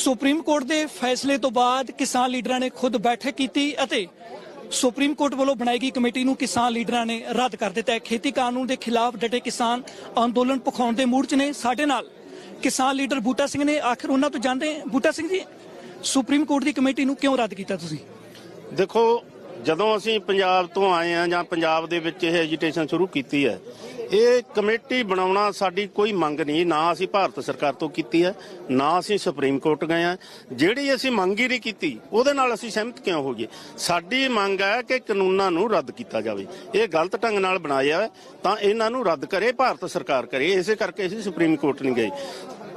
Supreme court ਦੇ ਫੈਸਲੇ ਤੋਂ ਬਾਅਦ ਕਿਸਾਨ ਲੀਡਰਾਂ ਨੇ ਖੁਦ ਬੈਠਕ ਕੀਤੀ ਅਤੇ ਸੁਪਰੀਮ ਕੋਰਟ ਵੱਲੋਂ ਬਣਾਈ ਗਈ ਕਮੇਟੀ ਨੂੰ ਕਿਸਾਨ ਲੀਡਰਾਂ ਨੇ ਰੱਦ ਕਰ ਦਿੱਤਾ ਹੈ। ਖੇਤੀ ਕਾਨੂੰਨ ਦੇ ਖਿਲਾਫ ਡਟੇ ਕਿਸਾਨ ਅੰਦੋਲਨ ਪਖਾਉਣ ਦੇ ਮੂਡ 'ਚ ਨੇ। ਸਾਡੇ ਨਾਲ ਕਿਸਾਨ ਲੀਡਰ ਬੂਟਾ ਸਿੰਘ ਨੇ। ਆਖਿਰ ਉਹਨਾਂ ਤੋਂ ਜਾਂਦੇ ਬੂਟਾ ਸਿੰਘ ਜੀ, ਸੁਪਰੀਮ ਕੋਰਟ ਦੀ ਕਮੇਟੀ ਨੂੰ ਕਿਉਂ ਰੱਦ ਕੀਤਾ ਤੁਸੀਂ? ਦੇਖੋ, ਜਦੋਂ ਅਸੀਂ ਪੰਜਾਬ ਤੋਂ ਆਏ ਆ ਜਾਂ ਪੰਜਾਬ ਦੇ ਵਿੱਚ ਇਹ ਐਜੀਟੇਸ਼ਨ ਸ਼ੁਰੂ ਕੀਤੀ ਹੈ ਇਹ ਕਮੇਟੀ ਬਣਾਉਣਾ ਸਾਡੀ ਕੋਈ ਮੰਗ ਨਹੀਂ, ਨਾ ਅਸੀਂ ਭਾਰਤ ਸਰਕਾਰ ਤੋਂ ਕੀਤੀ ਹੈ, ਨਾ ਅਸੀਂ ਸੁਪਰੀਮ ਕੋਰਟ ਗਏ ਆ ਜਿਹੜੀ ਅਸੀਂ ਮੰਗ ਹੀ ਨਹੀਂ ਕੀਤੀ, ਉਹਦੇ ਨਾਲ ਅਸੀਂ ਸਹਿਮਤ ਕਿਉਂ ਹੋ ਗਏ ਸਾਡੀ ਮੰਗ ਹੈ ਕਿ ਕਾਨੂੰਨਾਂ ਨੂੰ ਰੱਦ ਕੀਤਾ ਜਾਵੇ। ਇਹ ਗਲਤ ਢੰਗ ਨਾਲ ਬਣਾਇਆ ਤਾਂ ਇਹਨਾਂ ਨੂੰ ਰੱਦ ਕਰੇ, ਭਾਰਤ ਸਰਕਾਰ ਕਰੇ। ਇਸੇ ਕਰਕੇ ਅਸੀਂ ਸੁਪਰੀਮ ਕੋਰਟ ਨਹੀਂ ਗਏ।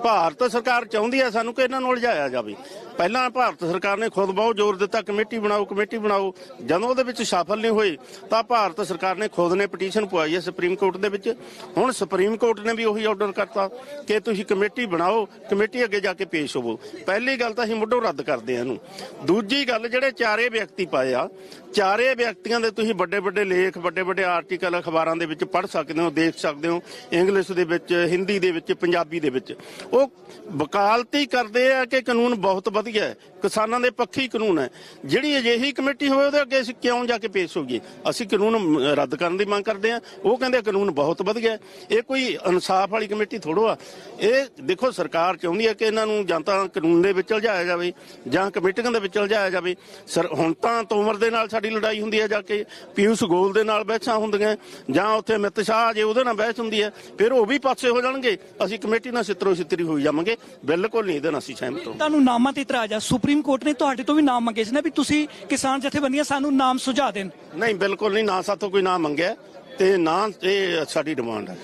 ਭਾਰਤ ਸਰਕਾਰ ਚਾਹੁੰਦੀ ਹੈ ਸਾਨੂੰ ਕਿ ਇਹਨਾਂ ਨੂੰ ਉਲਝਾਇਆ ਜਾਵੇ। ਪਹਿਲਾਂ ਭਾਰਤ ਸਰਕਾਰ ਨੇ ਖੁਦ ਬਹੁਤ ਜ਼ੋਰ ਦਿੱਤਾ, ਕਮੇਟੀ ਬਣਾਓ ਕਮੇਟੀ ਬਣਾਓ। ਜਦੋਂ ਉਹਦੇ ਵਿੱਚ ਸਫਲ ਨਹੀਂ ਹੋਏ, ਤਾਂ ਭਾਰਤ ਸਰਕਾਰ ਨੇ ਖੁਦ ਨੇ ਪਟੀਸ਼ਨ ਪਵਾਈ ਹੈ ਸੁਪਰੀਮ ਕੋਰਟ ਦੇ ਵਿੱਚ। ਹੁਣ ਸੁਪਰੀਮ ਕੋਰਟ ਨੇ ਵੀ ਉਹੀ ਆਰਡਰ ਕਰਤਾ ਕਿ ਤੁਸੀਂ ਕਮੇਟੀ ਬਣਾਓ, ਕਮੇਟੀ ਅੱਗੇ ਜਾ ਕੇ ਪੇਸ਼ ਹੋਵੋ। ਪਹਿਲੀ ਗੱਲ ਤਾਂ ਅਸੀਂ ਮੁੱਢੋਂ ਰੱਦ ਕਰਦੇ ਹਾਂ ਇਹਨੂੰ। ਦੂਜੀ ਗੱਲ, ਜਿਹੜੇ ਚਾਰੇ ਵਿਅਕਤੀ ਪਾਏ ਆ, ਚਾਰੇ ਵਿਅਕਤੀਆਂ ਦੇ ਤੁਸੀਂ ਵੱਡੇ ਵੱਡੇ ਲੇਖ ਵੱਡੇ ਵੱਡੇ ਆਰਟੀਕਲ ਅਖਬਾਰਾਂ ਦੇ ਵਿੱਚ ਪੜ੍ਹ ਸਕਦੇ ਹੋ, ਦੇਖ ਸਕਦੇ ਹੋ, ਇੰਗਲਿਸ਼ ਦੇ ਵਿੱਚ, ਹਿੰਦੀ ਦੇ ਵਿੱਚ, ਪੰਜਾਬੀ ਦੇ ਵਿੱਚ। ਉਹ ਵਕਾਲਤੀ ਕਰਦੇ ਆ ਕਿ ਕਾਨੂੰਨ ਬਹੁਤ ਵਧੀਆ ਹੈ ਕਿਸਾਨਾਂ ਦੇ ਪੱਖੀ ਕਾਨੂੰਨ ਹੈ। ਜਿਹੜੀ ਅਜਿਹੀ ਕਮੇਟੀ ਹੋਵੇ, ਉਹਦੇ ਅੱਗੇ ਅਸੀਂ ਕਿਉਂ ਜਾ ਕੇ ਪੇਸ਼ ਹੋਈਏ? ਅਸੀਂ ਕਾਨੂੰਨ ਰੱਦ ਕਰਨ ਦੀ ਮੰਗ ਕਰਦੇ ਆ ਉਹ ਕਹਿੰਦੇ ਕਾਨੂੰਨ ਬਹੁਤ ਵਧੀਆ ਇਹ ਕੋਈ ਇਨਸਾਫ ਵਾਲੀ ਕਮੇਟੀ ਥੋੜੋ ਆ। ਇਹ ਦੇਖੋ, ਸਰਕਾਰ ਚਾਹੁੰਦੀ ਹੈ ਕਿ ਇਹਨਾਂ ਨੂੰ ਜਾਂ ਤਾਂ ਕਾਨੂੰਨ ਦੇ ਵਿੱਚ ਉਲਝਾਇਆ ਜਾਵੇ, ਜਾਂ ਕਮੇਟੀਆਂ ਦੇ ਵਿੱਚ ਉਲਝਾਇਆ ਜਾਵੇ। ਸਰ, ਹੁਣ ਤਾਂ ਤੋਮਰ ਦੇ ਨਾਲ ਸਾਡੀ ਲੜਾਈ ਹੁੰਦੀ ਹੈ ਜਾ ਕੇ। ਪਿਊਸ਼ ਗੋਲ ਦੇ ਨਾਲ ਬਹਿਸਾਂ ਹੁੰਦੀਆਂ ਜਾਂ ਉੱਥੇ ਅਮਿਤ ਸ਼ਾਹ ਜੇ ਉਹਦੇ ਨਾਲ ਬਹਿਸ ਹੁੰਦੀ ਹੈ, ਫਿਰ ਉਹ ਵੀ ਪਾਸੇ ਹੋ ਜਾਣਗੇ। ਅਸੀਂ ਕਮੇਟੀ ਨਾਲ ਸਿੱਤਰੋ ਸਿੱਤਰੀ ਹੋਈ ਜਾਵਾਂਗੇ। ਬਿਲਕੁਲ ਨਹੀਂ, ਇਹਦੇ ਨਾਲ ਅਸੀਂ ਸਹਿਮਤ ਹਾਂ। ਤੁਹਾਨੂੰ ਨਾਮਾਂ ਤੇ ਇਤਰਾਜ਼ ਆ ਸੁਪਰੀਮ ਕੋਰਟ ਨੇ ਤੁਹਾਡੇ ਤੋਂ ਵੀ ਨਾਮ ਮੰਗੇ ਸੀ ਨਾ ਵੀ ਤੁਸੀਂ ਕਿਸਾਨ ਜਥੇਬੰਦੀਆਂ ਸਾਨੂੰ ਨਾਮ ਸੁਝਾ ਦੇਣ। ਨਹੀਂ ਬਿਲਕੁਲ ਨਹੀਂ ਨਾ ਸਾਥੋਂ ਕੋਈ ਨਾਮ ਮੰਗਿਆ ਤੇ ਨਾ ਇਹ ਸਾਡੀ ਡਿਮਾਂਡ ਹੈ।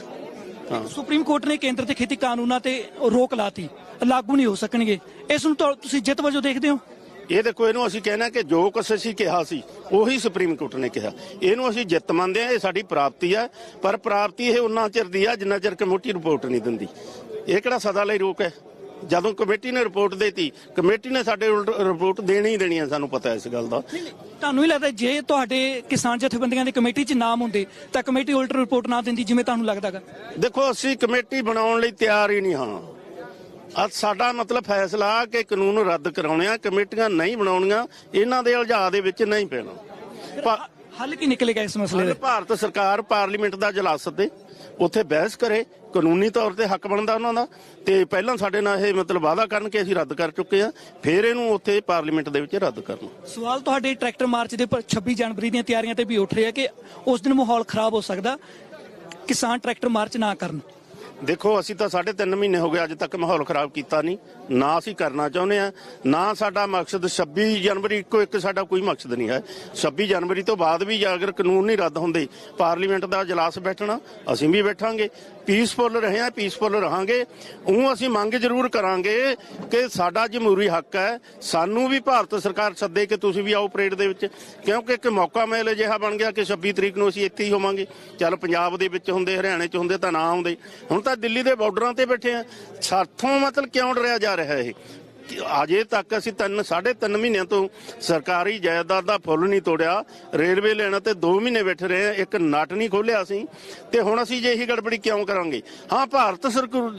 ਸੁਪਰੀਮ ਕੋਰਟ ਨੇ ਕੇਂਦਰ ਦੇ ਖੇਤੀ ਕਾਨੂੰਨਾਂ ਤੇ ਰੋਕ ਲਾਤੀ। ਲਾਗੂ ਨਹੀਂ ਹੋ ਸਕਣਗੇ। ਇਸ ਨੂੰ ਤੁਸੀਂ ਜਿੱਤ ਵਜੋਂ ਦੇਖਦੇ ਹੋ? ਇਹ ਦੇਖੋ ਇਹਨੂੰ ਅਸੀਂ ਕਹਿਣਾ ਕਿ ਜੋ ਕੁਛ ਅਸੀਂ ਕਿਹਾ ਸੀ ਉਹੀ ਸੁਪਰੀਮ ਕੋਰਟ ਨੇ ਕਿਹਾ। ਇਹਨੂੰ ਅਸੀਂ ਜਿੱਤ ਮੰਨਦੇ ਆ ਇਹ ਸਾਡੀ ਪ੍ਰਾਪਤੀ ਆ ਪਰ ਪ੍ਰਾਪਤੀ ਇਹ ਉਨਾ ਚਿਰ ਦੀ ਆ ਜਿੰਨਾ ਚਿਰ ਕਮੇਟੀ ਰਿਪੋਰਟ ਨਹੀਂ ਦਿੰਦੀ। ਇਹ ਕਿਹੜਾ ਸਦਾ ਲਈ ਰੋਕ ਹੈ? ਜਦੋਂ ਕਮੇਟੀ ਨੇ ਰਿਪੋਰਟ ਦੇਤੀ ਕਮੇਟੀ ਨੇ ਸਾਡੇ ਉਲਟ ਰਿਪੋਰਟ ਦੇਣੀ ਹੀ ਦੇਣੀ ਹੈ ਸਾਨੂੰ ਪਤਾ ਇਸ ਗੱਲ ਦਾ। ਤੁਹਾਨੂੰ ਹੀ ਲੱਗਦਾ ਜੇ ਤੁਹਾਡੇ ਕਿਸਾਨ ਜਥੇਬੰਦੀਆਂ ਦੀ ਕਮੇਟੀ 'ਚ ਨਾਮ ਹੁੰਦੇ ਤਾਂ ਕਮੇਟੀ ਉਲਟ ਰਿਪੋਰਟ ਨਾ ਦਿੰਦੀ ਜਿਵੇਂ ਤੁਹਾਨੂੰ ਲੱਗਦਾਗਾ ਦੇਖੋ ਅਸੀਂ ਕਮੇਟੀ ਬਣਾਉਣ ਲਈ ਤਿਆਰ ਹੀ ਨਹੀਂ ਹਾਂ। ਅੱਜ ਸਾਡਾ ਮਤਲਬ ਫੈਸਲਾ ਕਿ ਕਾਨੂੰਨ ਰੱਦ ਕਰਾਉਣੇ ਆ ਕਮੇਟੀਆਂ ਨਹੀਂ ਬਣਾਉਣੀਆਂ ਇਹਨਾਂ ਦੇ ਉਲਝਾ ਦੇ ਵਿੱਚ ਨਹੀਂ ਪੈਣਾ। ਹੱਲ ਕੀ ਨਿਕਲੇਗਾ ਇਸ ਮਸਲੇ ਦਾ? ਭਾਰਤ ਸਰਕਾਰ ਪਾਰਲੀਮੈਂਟ ਦਾ ਜਲਾਸ ਸੱਦੇ ਉੱਥੇ ਬਹਿਸ ਕਰੇ ਕਾਨੂੰਨੀ ਤੌਰ ਤੇ ਹੱਕ ਬਣਦਾ ਉਹਨਾਂ ਦਾ। ਤੇ ਪਹਿਲਾਂ ਸਾਡੇ ਨਾਲ ਇਹ ਮਤਲਬ ਵਾਅਦਾ ਕਰਨ ਕਿ ਅਸੀਂ ਰੱਦ ਕਰ ਚੁੱਕੇ ਆ ਫਿਰ ਇਹਨੂੰ ਉੱਥੇ ਪਾਰਲੀਮੈਂਟ ਦੇ ਵਿੱਚ ਰੱਦ ਕਰਨ। ਸਵਾਲ ਤੁਹਾਡੇ ਟਰੈਕਟਰ ਮਾਰਚ ਦੇ ਪਰ 26 ਜਨਵਰੀ ਦੀਆਂ ਤਿਆਰੀਆਂ ਤੇ ਵੀ ਉੱਠ ਰਿਹਾ ਕਿ ਉਸ ਦਿਨ ਮਾਹੌਲ ਖਰਾਬ ਹੋ ਸਕਦਾ, ਕਿਸਾਨ ਟਰੈਕਟਰ ਮਾਰਚ ਨਾ ਕਰਨ। ਦੇਖੋ, ਅਸੀਂ ਤਾਂ ਸਾਢੇ ਤਿੰਨ ਮਹੀਨੇ ਹੋ ਗਏ, ਅੱਜ ਤੱਕ ਮਾਹੌਲ ਖਰਾਬ ਕੀਤਾ ਨਹੀਂ। ਨਾ ਅਸੀਂ ਕਰਨਾ ਚਾਹੁੰਦੇ ਆ ਨਾ ਸਾਡਾ ਮਕਸਦ 26 ਜਨਵਰੀ, ਇੱਕੋ ਇੱਕ ਸਾਡਾ ਕੋਈ ਮਕਸਦ ਨਹੀਂ ਹੈ। 26 ਜਨਵਰੀ ਤੋਂ ਬਾਅਦ ਵੀ ਅਗਰ ਕਾਨੂੰਨ ਨਹੀਂ ਰੱਦ ਹੁੰਦੇ, ਪਾਰਲੀਮੈਂਟ ਦਾ ਇਜਲਾਸ ਬੈਠਣਾ, ਅਸੀਂ ਵੀ ਬੈਠਾਂਗੇ। ਪੀਸਫੁਲ ਰਹੇ ਆ ਪੀਸਫੁਲ ਰਹਾਂਗੇ। ਉਹ ਅਸੀਂ ਮੰਗ ਜ਼ਰੂਰ ਕਰਾਂਗੇ ਕਿ ਸਾਡਾ ਜਮਹੂਰੀ ਹੱਕ ਹੈ, ਸਾਨੂੰ ਵੀ ਭਾਰਤ ਸਰਕਾਰ ਸੱਦੇ ਕਿ ਤੁਸੀਂ ਵੀ ਆਓ ਪਰੇਡ ਦੇ ਵਿੱਚ। ਕਿਉਂਕਿ ਇੱਕ ਮੌਕਾ ਮਿਲ ਜਿਹਾ ਬਣ ਗਿਆ ਕਿ 26 ਤਰੀਕ ਨੂੰ ਅਸੀਂ ਇੱਥੇ ਹੀ ਹੋਵਾਂਗੇ। ਚੱਲ ਪੰਜਾਬ ਦੇ ਵਿੱਚ ਹੁੰਦੇ, ਹਰਿਆਣੇ 'ਚ ਹੁੰਦੇ ਤਾਂ ਨਾ ਆਉਂਦੇ। ਹੁਣ ਤਾਂ ਦਿੱਲੀ ਦੇ ਬਾਰਡਰਾਂ ਤੇ ਬੈਠੇ ਆ। ਸਾਥੋਂ ਮਤਲਬ ਕਿਉਂ ਡਰਿਆ ਜਾ ਰਿਹਾ ਇਹ? ਅਜੇ ਤੱਕ ਅਸੀਂ ਤਿੰਨ ਸਾਢੇ ਤਿੰਨ ਮਹੀਨਿਆਂ ਤੋਂ ਸਰਕਾਰੀ ਜਾਇਦਾਦ ਦਾ ਫੁੱਲ ਨਹੀਂ ਤੋੜਿਆ। ਰੇਲਵੇ ਲੈਣਾ ਤੇ 2 ਮਹੀਨੇ ਬੈਠੇ ਰਹੇ ਆ, ਇੱਕ ਨਟ ਨਹੀਂ ਖੋਲਿਆ ਸੀ ਤੇ ਹੁਣ ਅਸੀਂ ਜੇ ਇਹੀ ਗੜਬੜੀ ਕਿਉਂ ਕਰਾਂਗੇ? ਹਾਂ ਭਾਰਤ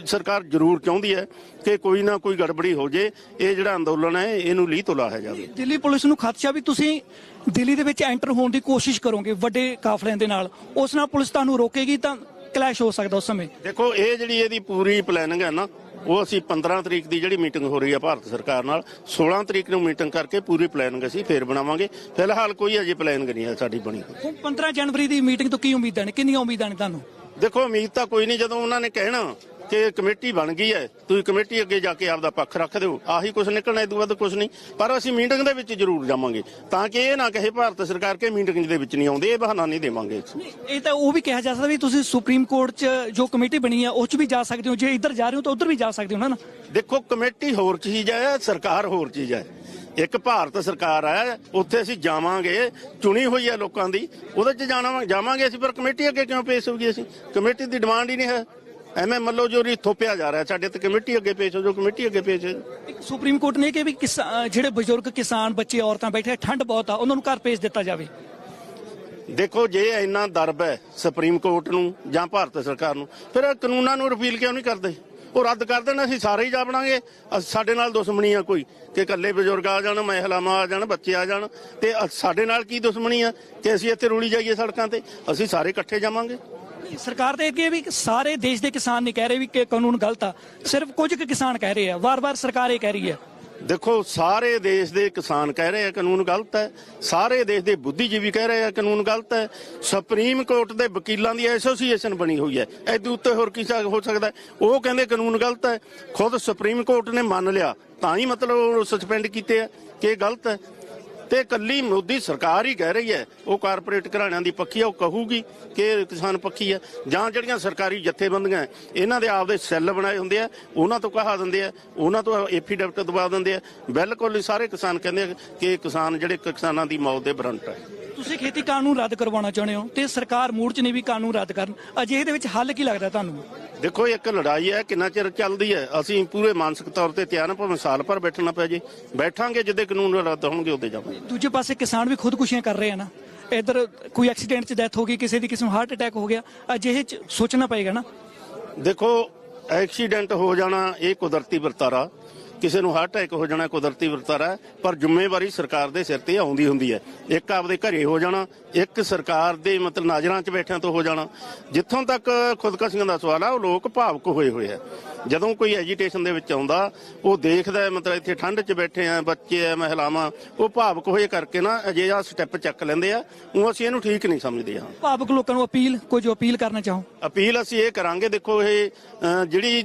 ਸਰਕਾਰ- ਜ਼ਰੂਰ ਚਾਹੁੰਦੀ ਹੈ ਕਿ ਕੋਈ ਨਾ ਕੋਈ ਗੜਬੜੀ ਹੋ ਜੇ। ਇਹ ਜਿਹੜਾ ਅੰਦੋਲਨ ਹੈ ਇਹਨੂੰ ਲੀਹ ਤੋਂ ਲਾਹਿਆ ਜਾਵੇ। ਦਿੱਲੀ ਪੁਲਿਸ ਨੂੰ ਖਤਸ਼ਾ ਵੀ ਤੁਸੀਂ ਦਿੱਲੀ ਦੇ ਵਿੱਚ ਐਂਟਰ ਹੋਣ ਦੀ ਕੋਸ਼ਿਸ਼ ਕਰੋਗੇ ਵੱਡੇ ਕਾਫਲਿਆਂ ਦੇ ਨਾਲ। ਉਸ ਨਾਲ ਪੁਲਿਸ ਤੁਹਾਨੂੰ ਰੋਕੇਗੀ ਤਾਂ ਕਲੈਸ਼ ਹੋ ਸਕਦਾ ਉਸ ਸਮੇਂ। ਦੇਖੋ ਇਹ ਜਿਹੜੀ ਇਹਦੀ ਪੂਰੀ ਪਲੈਨਿੰਗ ਹੈ ਨਾ ਉਹ ਅਸੀਂ 15 ਤਰੀਕ ਦੀ ਜਿਹੜੀ ਮੀਟਿੰਗ ਹੋ ਰਹੀ ਹੈ ਭਾਰਤ ਸਰਕਾਰ ਨਾਲ 16 ਤਰੀਕ ਨੂੰ ਮੀਟਿੰਗ ਕਰਕੇ ਪੂਰੀ ਪਲੈਨਿੰਗ ਅਸੀਂ ਫੇਰ ਬਣਾਵਾਂਗੇ। ਫਿਲਹਾਲ ਕੋਈ ਅਜੇ ਪਲੈਨਿੰਗ ਨਹੀਂ ਹੈ ਸਾਡੀ ਬਣੀ ਹੋਈ। ਹੁਣ 15 ਜਨਵਰੀ ਦੀ ਮੀਟਿੰਗ ਤੋਂ ਕੀ ਉਮੀਦਾਂ ਨੇ ਕਿੰਨੀਆਂ ਉਮੀਦਾਂ ਨੇ ਤੁਹਾਨੂੰ? ਦੇਖੋ ਉਮੀਦ ਤਾਂ ਕੋਈ ਨਹੀਂ ਜਦੋਂ ਉਹਨਾਂ ਨੇ ਕਹਿਣਾ ਕਿ ਕਮੇਟੀ ਬਣ ਗਈ ਹੈ। ਤੁਸੀਂ ਕਮੇਟੀ ਅੱਗੇ ਜਾ ਕੇ ਆਪਦਾ ਪੱਖ ਰੱਖ ਦਿਓ। ਆਹੀ ਕੁਝ ਨਿਕਲਣਾ ਇਦੋਂ ਵੱਧ ਕੁਝ ਨਹੀਂ। ਪਰ ਅਸੀਂ ਮੀਟਿੰਗ ਦੇ ਵਿੱਚ ਜ਼ਰੂਰ ਜਾਵਾਂਗੇ। ਤਾਂ ਕਿ ਇਹ ਨਾ ਕਹੇ ਭਾਰਤ ਸਰਕਾਰ ਕਿ ਮੀਟਿੰਗ ਦੇ ਵਿੱਚ ਨਹੀਂ ਆਉਂਦੇ ਇਹ ਬਹਾਨਾ ਨਹੀਂ ਦੇਵਾਂਗੇ ਇਹ ਤਾਂ ਉਹ ਵੀ ਕਿਹਾ ਜਾ ਸਕਦਾ ਵੀ ਤੁਸੀਂ ਸੁਪਰੀਮ ਕੋਰਟ 'ਚ ਜੋ ਕਮੇਟੀ ਬਣੀ ਆ ਉਹ 'ਚ ਵੀ ਜਾ ਸਕਦੇ ਹੋ। ਜੇ ਇੱਧਰ ਜਾ ਰਹੇ ਹੋ ਤਾਂ ਉੱਧਰ ਵੀ ਜਾ ਸਕਦੇ ਹੋ ਨਾ? ਦੇਖੋ ਕਮੇਟੀ ਹੋਰ ਚੀਜ਼ ਹੈ ਸਰਕਾਰ ਹੋਰ ਚੀਜ਼ ਹੈ। ਇੱਕ ਭਾਰਤ ਸਰਕਾਰ ਹੈ ਉੱਥੇ ਅਸੀਂ ਜਾਵਾਂਗੇ ਚੁਣੀ ਹੋਈ ਹੈ ਲੋਕਾਂ ਦੀ। ਉਹਦੇ 'ਚ ਜਾਣਾ ਜਾਵਾਂਗੇ ਅਸੀਂ ਪਰ ਕਮੇਟੀ ਅੱਗੇ ਕਿਉਂ ਪੇਸ਼ ਹੋਊਗੀ ਅਸੀਂ? ਕਮੇਟੀ ਦੀ ਡਿਮਾਂਡ ਹੀ ਨਹੀਂ ਹੈ। ਐਵੇਂ ਮੱਲੋ ਜੋਰੀ ਥੋਪਿਆ ਜਾ ਰਿਹਾ ਸਾਡੇ ਤੇ ਕਮੇਟੀ ਅੱਗੇ ਪੇਸ਼ ਹੋ ਜੋ ਕਮੇਟੀ ਅੱਗੇ ਪੇਸ਼ ਹੋ ਜਾਓ। ਇੱਕ ਸੁਪਰੀਮ ਕੋਰਟ ਨੇ ਕਿ ਵੀ ਕਿਸਾ- ਜਿਹੜੇ ਬਜ਼ੁਰਗ ਕਿਸਾਨ ਬੱਚੇ ਔਰਤਾਂ ਬੈਠੇ ਠੰਡ ਬਹੁਤ ਆ ਉਹਨਾਂ ਨੂੰ ਘਰ ਭੇਜ ਦਿੱਤਾ ਜਾਵੇ। ਦੇਖੋ ਜੇ ਇੰਨਾ ਦਰਬ ਹੈ ਸੁਪਰੀਮ ਕੋਰਟ ਨੂੰ ਜਾਂ ਭਾਰਤ ਸਰਕਾਰ ਨੂੰ ਫਿਰ ਇਹ ਕਾਨੂੰਨਾਂ ਨੂੰ ਰਿਪੀਲ ਕਿਉਂ ਨਹੀਂ ਕਰਦੇ? ਉਹ ਰੱਦ ਕਰ ਦੇਣ ਅਸੀਂ ਸਾਰੇ ਹੀ ਜਾ ਬਣਾਂਗੇ। ਅਸ- ਸਾਡੇ ਨਾਲ ਦੁਸ਼ਮਣੀ ਆ ਕੋਈ ਕਿ ਇਕੱਲੇ ਬਜ਼ੁਰਗ ਆ ਜਾਣ ਮਹਿਲਾਵਾਂ ਆ ਜਾਣ ਬੱਚੇ ਆ ਜਾਣ ਤੇ ਅ- ਸਾਡੇ ਨਾਲ ਕੀ ਦੁਸ਼ਮਣੀ ਆ? ਕਿ ਅਸੀਂ ਇੱਥੇ ਰੁਲੀ ਜਾਈਏ ਸੜਕਾਂ ਤੇ ਅਸੀਂ ਸਾਰੇ ਇਕੱਠੇ ਜਾਵਾਂਗੇ। ਸਰਕਾਰ ਦੇ ਅੱਗੇ ਵੀ ਸਾਰੇ ਦੇਸ਼ ਦੇ ਕਿਸਾਨ ਨਹੀਂ ਕਹਿ ਰਹੇ ਵੀ ਕਿ ਕਾਨੂੰਨ ਗਲਤ ਆ। ਸਿਰਫ ਕੁਝ ਕੁ ਕਿਸਾਨ ਕਹਿ ਰਹੇ ਆ। ਵਾਰ-ਵਾਰ ਸਰਕਾਰ ਇਹ ਕਹਿ ਰਹੀ ਹੈ ਦੇਖੋ, ਸਾਰੇ ਦੇਸ਼ ਦੇ ਕਿਸਾਨ ਕਹਿ ਰਹੇ ਆ ਕਾਨੂੰਨ ਗਲਤ ਹੈ ਸਾਰੇ ਦੇਸ਼ ਦੇ ਬੁੱਧੀਜੀਵੀ ਕਹਿ ਰਹੇ ਆ ਕਾਨੂੰਨ ਗਲਤ ਹੈ ਸੁਪਰੀਮ ਕੋਰਟ ਦੇ ਵਕੀਲਾਂ ਦੀ ਐਸੋਸੀਏਸ਼ਨ ਬਣੀ ਹੋਈ ਹੈ ਇਹਦੇ ਉੱਤੇ ਹੋਰ ਕੀ ਹੋ ਸਕਦਾ? ਉਹ ਕਹਿੰਦੇ ਕਾਨੂੰਨ ਗਲਤ ਹੈ ਖੁਦ ਸੁਪਰੀਮ ਕੋਰਟ ਨੇ ਮੰਨ ਲਿਆ। ਤਾਂ ਹੀ ਮਤਲਬ ਉਹ ਸਸਪੈਂਡ ਕੀਤੇ ਆ ਕਿ ਗਲਤ ਹੈ ਤੇ ਕੱਲੀ ਮੋਦੀ ਸਰਕਾਰ ਹੀ ਕਹਿ ਰਹੀ ਹੈ, ਉਹ ਕਾਰਪੋਰੇਟ ਘਰਾਣਿਆਂ ਦੀ ਪੱਖੀ ਹੈ ਉਹ ਕਹੂਗੀ ਕਿ ਕਿਸਾਨ ਪੱਖੀ ਹੈ ਜਾਂ ਜਿਹੜੀਆਂ ਸਰਕਾਰੀ ਜਥੇਬੰਦੀਆਂ ਇਹਨਾਂ ਦੇ ਆਪਦੇ ਸੈੱਲ ਬਣਾਏ ਹੁੰਦੇ ਆ, ਉਹਨਾਂ ਤੋਂ ਕਹਾ ਦਿੰਦੇ ਆ, ਉਹਨਾਂ ਤੋਂ ਐਫੀਡੈਵਿਟ ਦਵਾ ਦਿੰਦੇ ਆ। ਬਿਲਕੁਲ ਹੀ ਸਾਰੇ ਕਿਸਾਨ ਕਹਿੰਦੇ ਆ ਕਿ ਕਿਸਾਨ ਜਿਹੜੇ ਕਿਸਾਨਾਂ ਦੀ ਮੌਤ ਦੇ ਬਰੰਟ ਹੈ ਤੁਸੀਂ ਖੇਤੀ ਕਾਨੂੰਨ ਰੱਦ ਕਰਵਾਉਣਾ ਚਾਹੁੰਦੇ ਹੋ ਤੇ ਸਰਕਾਰ ਮੂਡ 'ਚ ਨਹੀਂ ਵੀ ਕਾਨੂੰਨ ਰੱਦ ਕਰਨ ਅਜੇ ਇਹਦੇ ਵਿੱਚ ਹੱਲ ਕੀ ਲੱਗਦਾ ਤੁਹਾਨੂੰ? ਦੇਖੋ ਇੱਕ ਲੜਾਈ ਹੈ ਕਿੰਨਾ ਚਿਰ ਚੱਲਦੀ ਹੈ? ਅਸੀਂ ਪੂਰੇ ਮਾਨਸਿਕ ਤੌਰ ਤੇ ਤਿਆਰ ਹਾਂ ਭਾਵੇਂ ਸਾਲ ਭਰ ਬੈਠਣਾ ਪੈ ਜੇ। ਬੈਠਾਂਗੇ ਜਿੱਦੇ ਕਾਨੂੰਨ ਰੱਦ ਹੋਣਗੇ ਉਹਦੇ ਜਾਵਾਂਗੇ। ਦੂਜੇ ਪਾਸੇ ਕਿਸਾਨ ਵੀ ਖੁਦਕੁਸ਼ੀਆਂ ਕਰ ਰਹੇ ਆ ਨਾ। ਇਧਰ ਕੋਈ ਐਕਸੀਡੈਂਟ 'ਚ ਡੈਥ ਹੋ ਗਈ ਕਿਸੇ ਦੀ ਕਿਸੇ ਨੂੰ ਹਾਰਟ ਅਟੈਕ ਹੋ ਗਿਆ ਅਜਿਹੇ 'ਚ ਸੋਚਣਾ ਪਏਗਾ ਨਾ। ਦੇਖੋ ਐਕਸੀਡੈਂਟ ਹੋ ਜਾਣਾ ਇਹ ਕੁਦਰਤੀ ਵਰਤਾਰਾ। ਕਿਸੇ ਨੂੰ ਹਾਰਟ ਅਟੈਕ ਹੋ ਜਾਣਾ ਕੁਦਰਤੀ ਵਰਤਾਰਾ ਪਰ ਜ਼ਿੰਮੇਵਾਰੀ ਸਰਕਾਰ ਦੇ ਸਿਰ ਤੇ ਆਉਂਦੀ ਹੁੰਦੀ ਹੈ। ਇੱਕ ਆਪਦੇ ਘਰੇ ਹੋ ਜਾਣਾ ਇੱਕ ਸਰਕਾਰ ਦੇ ਮਤਲਬ ਨਾਜ਼ਰਾਂ 'ਚ ਬੈਠਿਆਂ ਤੋਂ ਹੋ ਜਾਣਾ। ਜਿੱਥੋਂ ਤੱਕ ਖੁਦਕਸ਼ੀਆਂ ਦਾ ਸਵਾਲ ਆ ਉਹ ਲੋਕ ਭਾਵਕ ਹੋਏ ਹੋਏ ਆ। ਜਦੋਂ ਕੋਈ ਐਜੀਟੇਸ਼ਨ ਦੇ ਵਿੱਚ ਆਉਂਦਾ ਉਹ ਦੇਖਦਾ ਹੈ ਮਤਲਬ ਇੱਥੇ ਠੰਡ 'ਚ ਬੈਠੇ ਆ ਬੱਚੇ ਆ ਮਹਿਲਾਵਾਂ ਉਹ ਭਾਵਕ ਹੋਏ ਕਰਕੇ ਨਾ ਅਜਿਹਾ ਸਟੈਪ ਚੱਕ ਲੈਂਦੇ ਆ। ਉਹ ਅਸੀਂ ਇਹਨੂੰ ਠੀਕ ਨਹੀਂ ਸਮਝਦੇ ਹਾਂ। ਭਾਵਕ ਲੋਕਾਂ ਨੂੰ ਅਪੀਲ ਜੋ ਅਪੀਲ ਕਰਨਾ ਚਾਹੋ? ਅਪੀਲ ਅਸੀਂ ਇਹ ਕਰਾਂਗੇ ਦੇਖੋ ਇਹ ਜਿਹੜੀ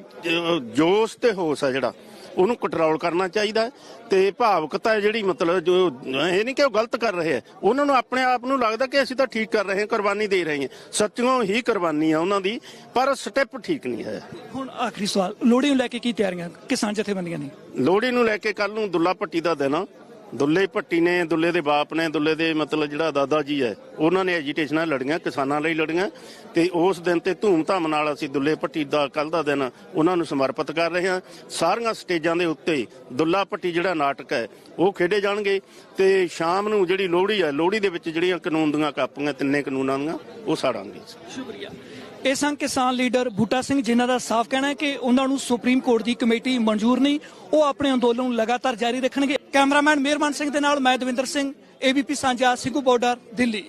ਜੋਸ਼ ਤੇ ਹੋਸ਼ ਆ ਜਿਹੜਾ ਉਹਨੂੰ ਕੰਟਰੋਲ ਕਰਨਾ ਚਾਹੀਦਾ ਤੇ ਭਾਵਕਤਾ ਜਿਹੜੀ ਮਤਲਬ ਜੋ ਇਹ ਨਹੀਂ ਕਿ ਉਹ ਗਲਤ ਕਰ ਰਹੇ ਆ ਉਹਨਾਂ ਨੂੰ ਆਪਣੇ ਆਪ ਨੂੰ ਲੱਗਦਾ ਕਿ ਅਸੀਂ ਤਾਂ ਠੀਕ ਕਰ ਰਹੇ ਹਾਂ ਕੁਰਬਾਨੀ ਦੇ ਰਹੇ ਹਾਂ। ਸੱਚੀਓ ਹੀ ਕੁਰਬਾਨੀ ਆ ਉਹਨਾਂ ਦੀ ਪਰ ਸਟੈਪ ਠੀਕ ਨਹੀਂ ਹੈ। ਹੁਣ ਆਖਰੀ ਸਵਾਲ ਲੋਹੜੀ ਨੂੰ ਲੈ ਕੇ ਕੀ ਤਿਆਰੀਆਂ? ਕਿਸਾਨ ਜਥੇਬੰਦੀਆਂ ਨੇ। ਲੋਹੜੀ ਨੂੰ ਲੈ ਕੇ ਕੱਲ ਨੂੰ ਦੁੱਲਾ ਭੱਟੀ ਦਾ ਦਿਨ ਆ। ਦੁੱਲੇ ਭੱਟੀ ਨੇ, ਦੁੱਲੇ ਦੇ ਬਾਪ ਨੇ, ਦੁੱਲੇ ਦੇ ਮਤਲਬ ਜਿਹੜਾ ਦਾਦਾ ਜੀ ਹੈ, ਉਹਨਾਂ ਨੇ ਐਜੀਟੇਸ਼ਨਾਂ ਲੜੀਆਂ, ਕਿਸਾਨਾਂ ਲਈ ਲੜੀਆਂ ਤੇ ਉਸ ਦਿਨ ਤੇ ਧੂਮ-ਧਾਮ ਨਾਲ ਅਸੀਂ ਦੁੱਲੇ ਭੱਟੀ ਦਾ ਕੱਲ ਦਾ ਦਿਨ ਉਹਨਾਂ ਨੂੰ ਸਮਰਪਿਤ ਕਰ ਰਹੇ ਹਾਂ। ਸਾਰੀਆਂ ਸਟੇਜਾਂ ਦੇ ਉੱਤੇ ਦੁੱਲਾ ਭੱਟੀ ਜਿਹੜਾ ਨਾਟਕ ਹੈ, ਉਹ ਖੇਡੇ ਜਾਣਗੇ ਤੇ ਸ਼ਾਮ ਨੂੰ ਜਿਹੜੀ ਲੋਹੜੀ ਹੈ, ਲੋਹੜੀ ਦੇ ਵਿੱਚ ਜਿਹੜੀਆਂ ਕਾਨੂੰਨ ਦੀਆਂ ਕਾਪੀਆਂ, ਤਿੰਨੇ ਕਾਨੂੰਨਾਂ ਦੀਆਂ, ਉਹ ਸਾੜਾਂਗੇ। ਸ਼ੁਕਰੀਆ। ਇਹ ਸਨ ਕਿਸਾਨ ਲੀਡਰ ਬੂਟਾ ਸਿੰਘ, ਜਿਨ੍ਹਾਂ ਦਾ ਸਾਫ਼ ਕਹਿਣਾ ਹੈ ਕਿ ਉਹਨਾਂ ਨੂੰ ਸੁਪਰੀਮ ਕੋਰਟ ਦੀ ਕਮੇਟੀ ਮਨਜ਼ੂਰ ਨਹੀਂ। ਉਹ ਆਪਣੇ ਅੰਦੋਲਨ ਨੂੰ ਲਗਾਤਾਰ ਜਾਰੀ ਰੱਖਣਗੇ। ਕੈਮਰਾਮੈਨ ਮਿਹਰਬਾਨ ਸਿੰਘ ਦੇ ਨਾਲ ਮੈਂ ਦਵਿੰਦਰ ਸਿੰਘ, ਏਬੀਪੀ ਸਾਂਝਾ ਸਿੰਘੂ ਬਾਰਡਰ, ਦਿੱਲੀ।